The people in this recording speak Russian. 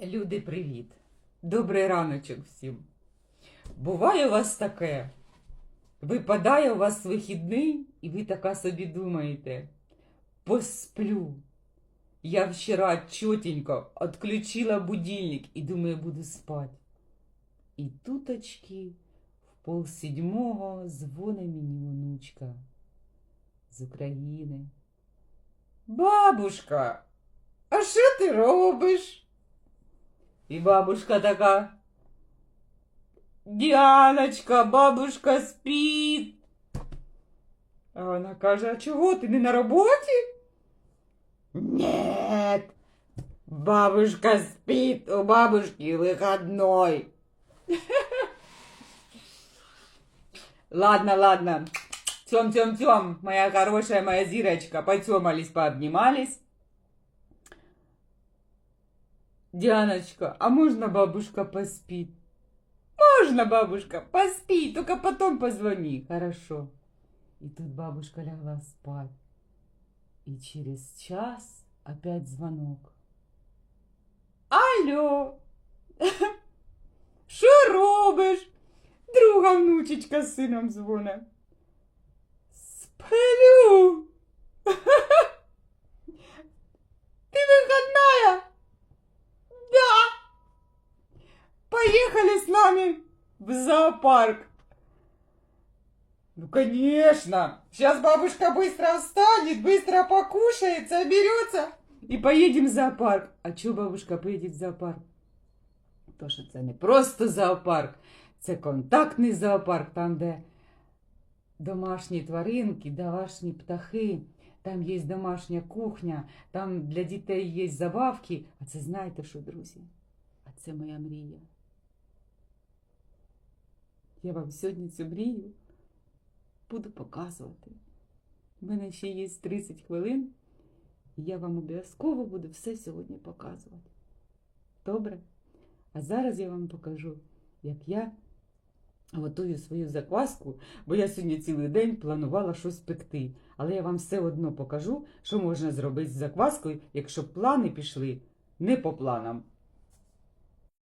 Люди, привіт! Добрий раночок всім. Буває у вас таке. Випадає у вас вихідний, і ви така собі думаєте. Посплю. Я вчора чотенько отключила будильник і думаю, буду спати. І туточки в полседьмого дзвони мені онучка з України. Бабушка, а що ти робиш? І бабушка така. Діаночка, бабушка спить. А вона каже, а чого ти не на роботі? Нет, бабушка спит, у бабушки выходной. Ладно, ладно. Тем, тем, тем, моя хорошая, моя зирочка. Потемались, пообнимались. Дианочка, а можно бабушка поспит? Можно, бабушка, поспи, только потом позвони. Хорошо. И тут бабушка лягла спать. И через час опять звонок. Алло. Що робиш? Друга внучечка з сином дзвоне. Сплю. Поехали с нами в зоопарк. Ну, конечно. Сейчас бабушка быстро встанет, быстро покушает, соберется и поедем в зоопарк. А чё бабушка поедет в зоопарк? То, що це не просто зоопарк, це контактний зоопарк, там, де домашні тваринки, домашні птахи, там є домашня кухня, там для дітей є забавки. А це знаєте що, друзі? А це моя мрія. Я вам сьогодні цю мрію буду показувати. У мене ще є 30 хвилин, і я вам обов'язково буду все сьогодні показувати. Добре? А зараз я вам покажу, як я готую свою закваску, бо я сьогодні цілий день планувала щось пекти. Але я вам все одно покажу, що можна зробити з закваскою, якщо плани пішли не по планам.